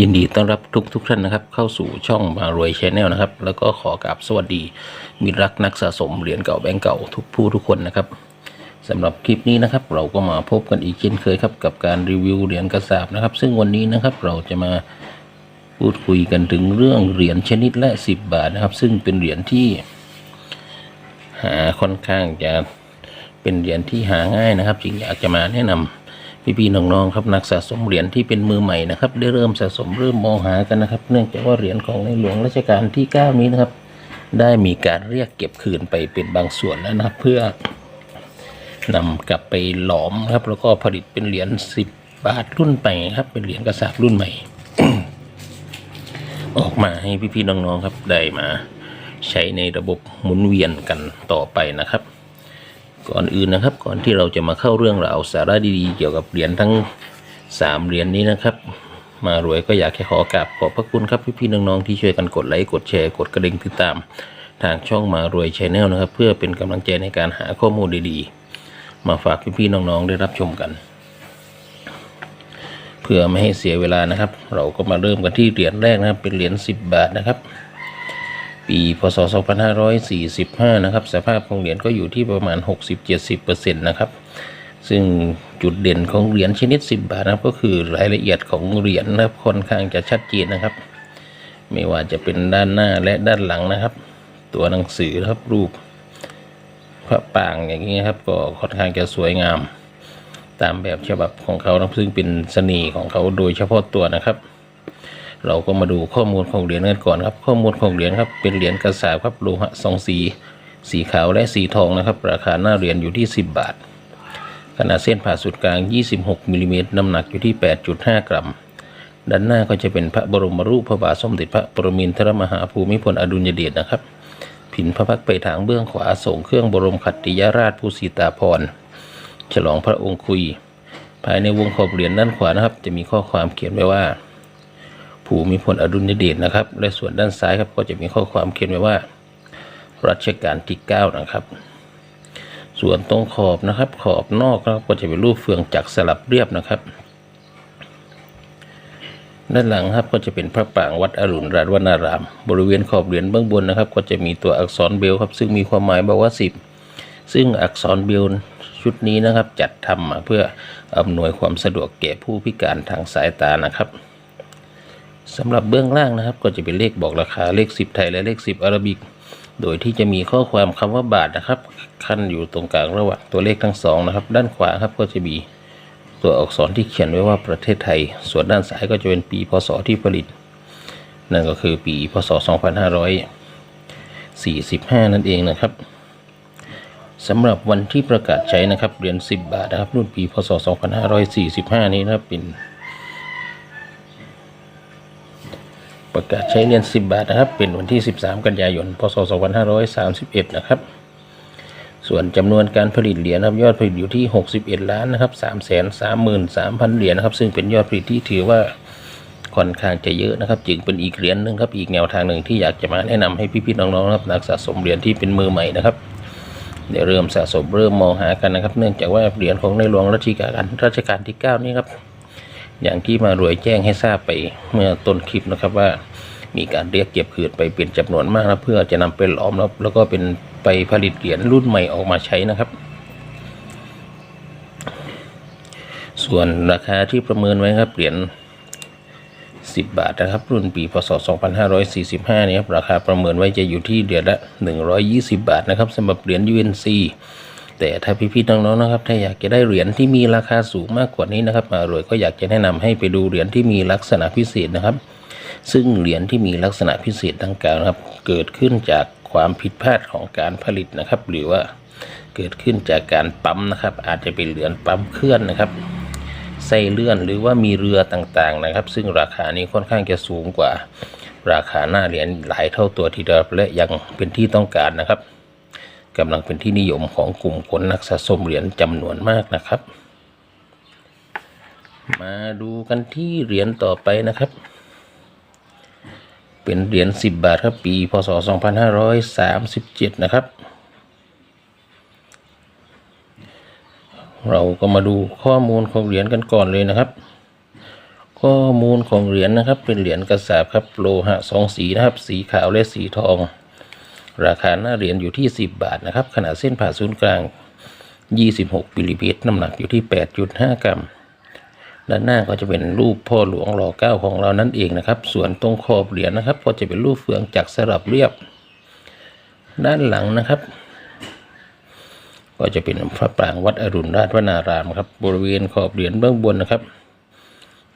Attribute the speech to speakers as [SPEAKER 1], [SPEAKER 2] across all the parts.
[SPEAKER 1] ยินดีต้อนรับทุกทุกท่านนะครับ เข้าสู่ช่องมารวยชแนลนะครับ แล้วก็ขอกราบสวัสดีมิตรรักนักสะสมเหรียญเก่าแบงก์เก่าทุกผู้ทุกคนนะครับสำหรับคลิปนี้นะครับ เราก็มาพบกันอีกเช่นเคยครับ กับการรีวิวเหรียญกระสาบนะครับ ซึ่งวันนี้นะครับเราจะมาพูดคุยกันถึงเรื่องเหรียญชนิดละ 10 บาทนะครับ ซึ่งเป็นเหรียญที่ หาค่อนข้างจะเป็นเหรียญที่หาง่ายนะครับจึงอยากจะมาแนะนำ พี่ๆน้องๆครับนักสะสมเหรียญที่เป็นมือใหม่นะครับ ได้เริ่มสะสมเริ่มมองหากันนะครับ เนื่องจากว่าเหรียญของในหลวงรัชกาลที่ 9 นี้นะครับ ได้มีการเรียกเก็บคืนไปเป็นบางส่วนแล้วนะครับเพื่อนำกลับไปหลอมครับ แล้วก็ผลิตเป็นเหรียญ10 บาทรุ่นใหม่ครับ เป็นเหรียญกระสาบรุ่นใหม่ ออกมาให้พี่ๆน้องๆครับได้มา ใช้ในระบบหมุนเวียนกันต่อไปนะครับ ก่อนอื่นนะครับ ก่อนที่เราจะมาเข้าเรื่องราวสาระดีๆ เกี่ยวกับเหรียญทั้ง3เหรียญนี้นะครับ มารวยก็อยากแค่ขอกราบขอบพระคุณครับพี่ๆน้องๆที่ช่วยกันกดไลค์กดแชร์กดกระดิ่งติดตาม ทางช่องมารวยชาแนลนะครับ เพื่อเป็นกำลังใจในการหาข้อมูลดีๆ มาฝากพี่ๆน้องๆได้รับชมกัน เพื่อไม่ให้เสียเวลานะครับ เราก็มาเริ่มกันที่เหรียญแรกนะครับ เป็นเหรียญ10 บาทนะครับ ปีพศ 2545 นะครับ สภาพของเหรียญก็อยู่ที่ประมาณ 60-70%นะครับ ซึ่งจุดเด่นของเหรียญชนิด 10 บาทนะครับ ก็คือรายละเอียดของเหรียญนะครับค่อนข้างจะชัดเจนนะครับ ไม่ว่าจะเป็นด้านหน้าและด้านหลังนะครับ ตัวหนังสือนะครับรูปพระปรางอย่างนี้ครับก็ค่อนข้างจะสวยงาม ตามแบบฉบับของเขานะซึ่งเป็นเสน่ห์ของเขาโดยเฉพาะตัวนะครับ เราก็มาดูข้อมูลของเหรียญกันก่อนครับ ข้อมูลของเหรียญครับเป็นเหรียญกระสาบครับโลหะสองสีสีขาวและสีทองนะครับ ราคาหน้าเหรียญอยู่ที่ 10 บาท ขนาดเส้นผ่าศูนย์กลาง 26มิลลิเมตรน้ำหนักอยู่ที่ 8.5 กรัม ด้านหน้าก็จะเป็นพระบรมรูปพระบาทสมเด็จพระปรมินทรมหาภูมิพลอดุลยเดชนะครับ ผินพระพักตร์ไปทางเบื้องขวาส่งเครื่องบรมขัตติยราชภูสิตาภรฉลองพระองค์คุย ภายในวงขอบเหรียญด้านขวานะครับ จะมีข้อความเขียนไว้ว่า ภูมิพลอดุลยเดชนะครับ และส่วนด้านซ้ายครับก็จะมีข้อความเขียนไว้ว่า รัชกาลที่ 9 นะครับ ส่วนตรงขอบนะครับ ขอบนอกนะครับก็จะเป็นรูปเฟืองจักรสลับเรียบนะครับ ด้านหลังครับก็จะเป็นพระปรางวัดอรุณราชวนาราม บริเวณขอบเหรียญเบื้องบนนะครับ ก็จะมีตัวอักษรเบลครับ ซึ่งมีความหมายบอกว่า 10 ซึ่งอักษรเบลชุดนี้นะครับจัดทำมาเพื่ออำนวยความสะดวกแก่ผู้พิการทางสายตานะครับ สำหรับเบื้องล่างนะครับ ก็จะเป็นเลขบอกราคาเลข 10 ไทยและเลข 10 อาราบิก โดยที่จะมีข้อความคำว่าบาทนะครับ ขั้นอยู่ตรงกลางระหว่างตัวเลขทั้งสองนะครับ ด้านขวาครับก็จะมีตัวอักษรที่เขียนไว้ว่าประเทศไทย ส่วนด้านซ้ายก็จะเป็นปีพศที่ผลิต นั่นก็คือปีพศ 2545 นั่นเองนะครับสำหรับวันที่ประกาศใช้นะครับเหรียญ10 บาทนะครับ รุ่นปีพศ 2545 นี้นะครับเป็น ประกาศใช้เหรียญ10 บาทนะครับ เป็นวันที่ 13 กันยายน พศ 2531 นะครับ ส่วนจำนวนการผลิตเหรียญนะครับยอดผลิตอยู่ที่ 61 ล้านนะครับ333,000 เหรียญนะครับ ซึ่งเป็นยอดผลิตที่ถือว่าค่อนข้างจะเยอะนะครับ จึงเป็นอีกเหรียญหนึ่งครับ อีกแนวทางหนึ่งที่อยากจะมาแนะนำให้พี่ๆน้องๆนะครับนักสะสมเหรียญที่เป็นมือใหม่นะครับเดี๋ยวเริ่มสะสมเริ่มมองหากันนะครับ เนื่องจากว่าเหรียญของในหลวงรัชกาลรัชกาลที่ 9 นี่ครับ อย่างที่มารวยแจ้งให้ทราบไปเมื่อต้นคลิปนะครับว่ามีการเรียกเก็บคืนไปเป็นจำนวนมากนะเพื่อจะนำไปหลอมแล้วแล้วก็เป็นไปผลิตเหรียญรุ่นใหม่ออกมาใช้นะครับ ส่วนราคาที่ประเมินไว้ครับเหรียญ10 บาทนะครับ รุ่นปีพศ 2545 นี้ครับราคาประเมินไว้จะอยู่ที่เหรียญละ 120 บาทนะครับสำหรับเหรียญ UNC แต่ถ้าพี่ๆน้องๆนะครับถ้าอยากจะได้เหรียญที่มีราคาสูงมากกว่านี้นะครับมารวยก็อยากจะแนะนำให้ไปดูเหรียญที่มีลักษณะพิเศษนะครับ ซึ่งเหรียญที่มีลักษณะพิเศษดังกล่าวนะครับ เกิดขึ้นจากความผิดพลาดของการผลิตนะครับ หรือว่าเกิดขึ้นจากการปั๊มนะครับ อาจจะเป็นเหรียญปั๊มเคลื่อนนะครับไส้เลื่อนหรือว่ามีเรือต่างๆนะครับ ซึ่งราคานี้ค่อนข้างจะสูงกว่า ราคาหน้าเหรียญหลายเท่าตัวทีเดียวและยังเป็นที่ต้องการนะครับ กำลังเป็นที่นิยมของกลุ่มคนนักสะสมเหรียญจำนวนมากนะครับ มาดูกันที่เหรียญต่อไปนะครับ เป็นเหรียญ10 บาทครับปี พศ 2537 นะครับ เราก็มาดูข้อมูลของเหรียญกันก่อนเลยนะครับ ข้อมูลของเหรียญนะครับเป็นเหรียญกระสาบครับโลหะสองสีนะครับ สีขาวและสีทอง ราคาหน้าเหรียญอยู่ที่ 10 บาทนะครับขนาดเส้นผ่าศูนย์กลาง 26มิลลิเมตรน้ำหนักอยู่ที่ 8.5 กรัม ด้านหน้าก็จะเป็นรูปพ่อหลวงรอเก้าของเรานั่นเองนะครับ ส่วนตรงขอบเหรียญนะครับ ก็จะเป็นรูปเฟืองจักรสลับเรียบ ด้านหลังนะครับ ก็จะเป็นพระปรางวัดอรุณราชวนารามครับบริเวณขอบเหรียญเบื้องบนนะครับ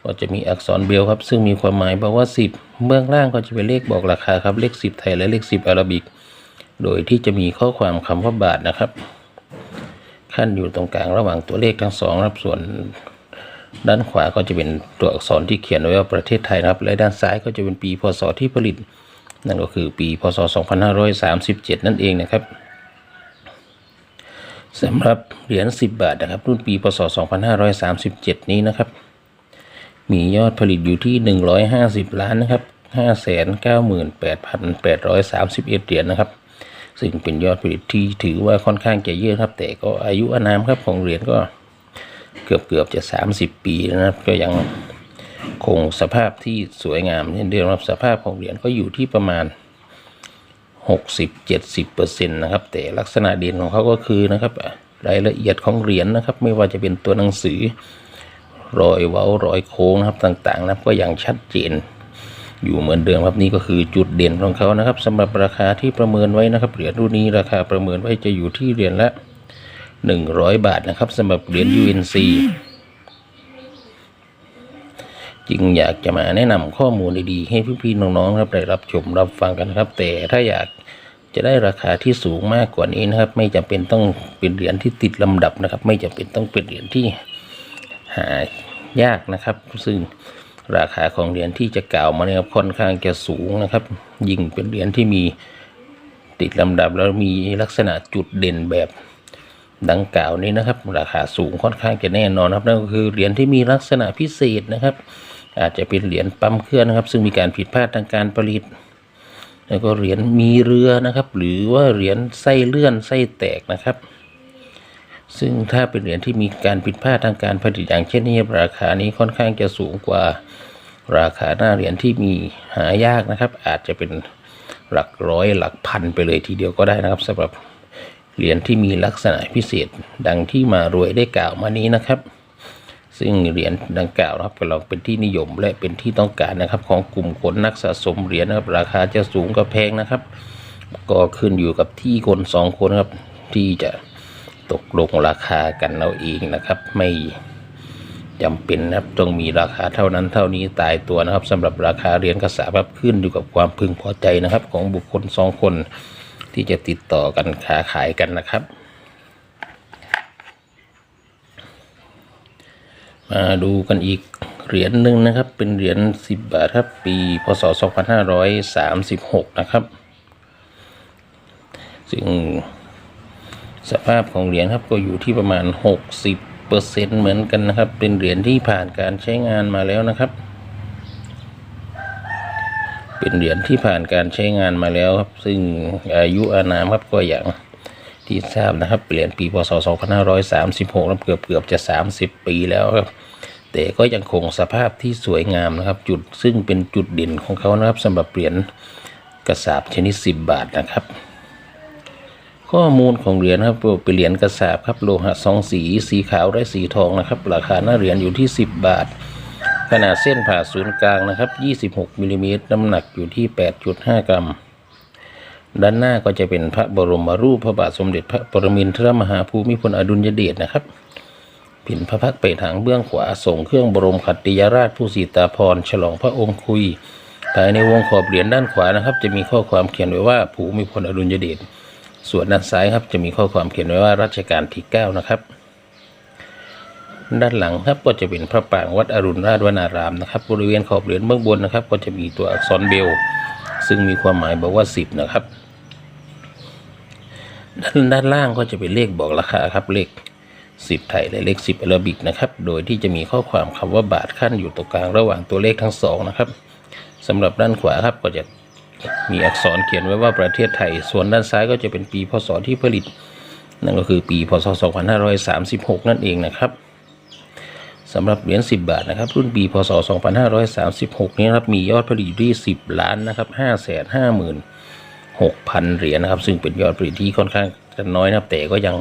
[SPEAKER 1] ก็จะมีอักษรเบลครับ ซึ่งมีความหมายบอกว่า 10 เบื้องล่างก็จะเป็นเลขบอกราคาครับ เลข 10 ไทยและเลข 10อาราบิก โดยที่จะมีข้อความคำว่าบาทนะครับ ขั้นอยู่ตรงกลางระหว่างตัวเลขทั้งสองนะครับส่วนด้านขวาก็จะเป็นตัวอักษรที่เขียนไว้ว่าประเทศไทยนะครับและด้านซ้ายก็จะเป็นปีพศที่ผลิต นั่นก็คือปีพศ 2537 นั่นเองนะครับสำหรับเหรียญ10 บาทนะครับ รุ่นปีพศ 2537 นี้นะครับ มียอดผลิตอยู่ที่ 150 ล้านนะครับ598,831 เหรียญนะครับ ซึ่งเป็นยอดผลิตที่ถือว่าค่อนข้างจะเยอะครับ แต่ก็อายุอานามครับของเหรียญก็เกือบเกือบๆจะ 30 ปีนะครับ ก็ยังคงสภาพที่สวยงามเช่นเดิมครับสภาพของเหรียญก็อยู่ที่ประมาณ 60-70%นะครับ แต่ลักษณะเด่นของเขาก็คือนะครับรายละเอียดของเหรียญนะครับ ไม่ว่าจะเป็นตัวหนังสือรอยเว้ารอยโค้งนะครับต่างๆนะครับก็ยังชัดเจน อยู่เหมือนเดิมครับนี่ก็คือจุดเด่นของเขานะครับสำหรับราคาที่ประเมินไว้นะครับเหรียญรุ่นนี้ราคาประเมินไว้จะอยู่ที่เหรียญละ 100 บาทนะครับสำหรับเหรียญ UNC จึงอยากจะมาแนะนำข้อมูลดีๆให้พี่ๆน้องๆครับได้รับชมรับฟังกันครับ แต่ถ้าอยากจะได้ราคาที่สูงมากกว่านี้นะครับ ไม่จำเป็นต้องเป็นเหรียญที่ติดลำดับนะครับ ไม่จำเป็นต้องเป็นเหรียญที่หายากนะครับ ซึ่ง ราคาของเหรียญที่จะกล่าวมาเนี่ยครับค่อนข้างจะสูงนะครับ ยิ่งเป็นเหรียญที่มีติดลำดับแล้วมีลักษณะจุดเด่นแบบดังกล่าวนี้นะครับ ราคาสูงค่อนข้างจะแน่นอนครับนั่นก็คือเหรียญที่มีลักษณะพิเศษนะครับ อาจจะเป็นเหรียญปั๊มเครื่องนะครับ ซึ่งมีการผิดพลาดทางการผลิต แล้วก็เหรียญมีเรือนะครับ หรือว่าเหรียญไส้เลื่อนไส้แตกนะครับ ซึ่งถ้าเป็นเหรียญที่มีการผิดพลาดทางการผลิตอย่างเช่นนี้ราคานี้ค่อนข้างจะสูงกว่า ราคาหน้าเหรียญที่มีหายากนะครับ อาจจะเป็นหลักร้อยหลักพันไปเลยทีเดียวก็ได้นะครับสำหรับเหรียญที่มีลักษณะพิเศษ ดังที่มารวยได้กล่าวมานี้นะครับ ซึ่งเหรียญดังกล่าวนะครับก็ลองเป็นที่นิยมและเป็นที่ต้องการนะครับ ของกลุ่มคนนักสะสมเหรียญนะครับ ราคาจะสูงกับแพงนะครับ ก็ขึ้นอยู่กับที่คนสองคนครับที่จะตกลงราคากันเอาเองนะครับ ไม่ จำเป็นนะครับต้องมีราคาเท่านั้นเท่านี้ตายตัวนะครับสำหรับราคาเหรียญกระสาบครับขึ้นอยู่กับความพึงพอใจนะครับ ของบุคคลสองคนที่จะติดต่อกันค้าขายกันนะครับ มาดูกันอีกเหรียญหนึ่งนะครับ เป็นเหรียญ10 บาทครับปี พศ 2536 นะครับ ซึ่งสภาพของเหรียญครับก็อยู่ที่ประมาณ 60 เปอร์เซ็นเหมือนกันนะครับ เป็นเหรียญที่ผ่านการใช้งานมาแล้วนะครับ เป็นเหรียญที่ผ่านการใช้งานมาแล้วครับ ซึ่งอายุอานามครับก็อย่างที่ทราบนะครับเหรียญปีพศ 2536แล้วเกือบเกือบจะ 30 ปีแล้วครับ แต่ก็ยังคงสภาพที่สวยงามนะครับ จุดซึ่งเป็นจุดเด่นของเขานะครับสำหรับเหรียญกระสาบชนิด 10 บาทนะครับ ข้อมูลของเหรียญครับเป็นเหรียญกระสาบครับโลหะสองสีสีขาวและสีทองนะครับ ราคาหน้าเหรียญอยู่ที่ 10 บาท ขนาดเส้นผ่าศูนย์กลางนะครับ 26มิลลิเมตรน้ำหนักอยู่ที่ 8.5 กรัม ด้านหน้าก็จะเป็นพระบรมรูปพระบาทสมเด็จพระปรมินทรมหาภูมิพลอดุลยเดชนะครับผินพระพักตร์ไปทางเบื้องขวาส่งเครื่องบรมขัตติยราชผู้สีตาพรฉลองพระองค์คุยภายในวงขอบเหรียญด้านขวานะครับ จะมีข้อความเขียนไว้ว่าภูมิพลอดุลยเดช ส่วนด้านซ้ายครับจะมีข้อความเขียนไว้ว่ารัชกาลที่ 9 นะครับ ด้านหลังครับก็จะเป็นพระปรางวัดอรุณราชวนารามนะครับ บริเวณขอบเหรียญเบื้องบนนะครับ ก็จะมีตัวอักษรเบล ซึ่งมีความหมายบอกว่า 10 นะครับ ด้านด้านล่างก็จะเป็นเลขบอกราคาครับเลข 10 ไทยและเลข 10อาราบิกนะครับ โดยที่จะมีข้อความคำว่าบาทขั้นอยู่ตรงกลางระหว่างตัวเลขทั้งสองนะครับสำหรับด้านขวาครับก็จะ มีอักษรเขียนไว้ว่าประเทศไทย ส่วนด้านซ้ายก็จะเป็นปีพศที่ผลิต นั่นก็คือปีพศ 2536 นั่นเองนะครับสำหรับเหรียญ10 บาทนะครับ รุ่นปีพศ 2536 นี้นะครับมียอดผลิตที่ 10 ล้านนะครับ556,000 เหรียญนะครับ ซึ่งเป็นยอดผลิตที่ค่อนข้างจะน้อยนะแต่ก็ยัง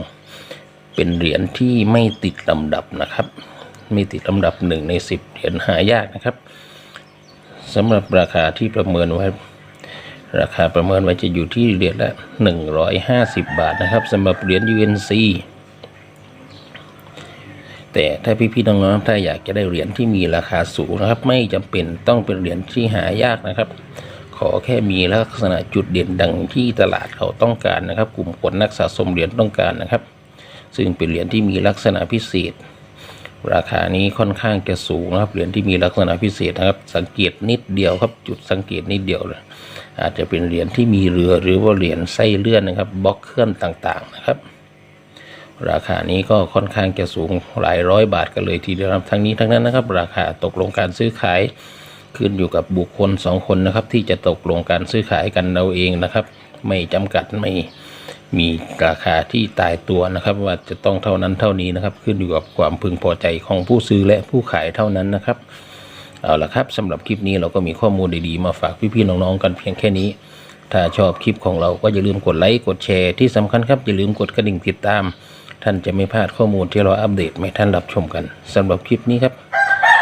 [SPEAKER 1] เป็นเหรียญที่ไม่ติดลำดับนะครับ ไม่ติดลำดับหนึ่งใน 10 เหรียญหายากนะครับสำหรับราคาที่ประเมินไว้ ราคาประเมินไว้จะอยู่ที่เหรียญละ 150 บาทนะครับสำหรับเหรียญ UNC แต่ถ้าพี่ๆน้องๆถ้าอยากจะได้เหรียญที่มีราคาสูงนะครับ ไม่จำเป็นต้องเป็นเหรียญที่หายากนะครับ ขอแค่มีลักษณะจุดเด่นดังที่ตลาดเขาต้องการนะครับ กลุ่มคนนักสะสมเหรียญต้องการนะครับ ซึ่งเป็นเหรียญที่มีลักษณะพิเศษ ราคานี้ค่อนข้างจะสูงนะครับเหรียญที่มีลักษณะพิเศษนะครับ สังเกตนิดเดียวครับจุดสังเกตนิดเดียวเลย อาจจะเป็นเหรียญที่มีเรือหรือว่าเหรียญไส้เลื่อนนะครับบล็อกเคลื่อนต่างๆนะครับ ราคานี้ก็ค่อนข้างจะสูงหลายร้อยบาทกันเลยทีเดียวครับทั้งนี้ทั้งนั้นนะครับ ราคาตกลงการซื้อขายขึ้นอยู่กับบุคคลสองคนนะครับ ที่จะตกลงการซื้อขายกันเราเองนะครับ ไม่จำกัดไม่มีราคาที่ตายตัวนะครับ ว่าจะต้องเท่านั้นเท่านี้นะครับ ขึ้นอยู่กับความพึงพอใจของผู้ซื้อและผู้ขายเท่านั้นนะครับ เอาละครับสำหรับคลิปนี้เราก็มีข้อมูลดีๆมาฝากพี่ๆน้องๆกันเพียงแค่นี้ ถ้าชอบคลิปของเราก็อย่าลืมกดไลค์กดแชร์ที่สำคัญครับอย่าลืมกดกระดิ่งติดตาม ท่านจะไม่พลาดข้อมูลที่เราอัปเดตให้ท่านรับชมกันสำหรับคลิปนี้ครับ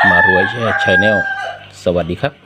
[SPEAKER 1] มารวยแชร์ชแนลสวัสดีครับ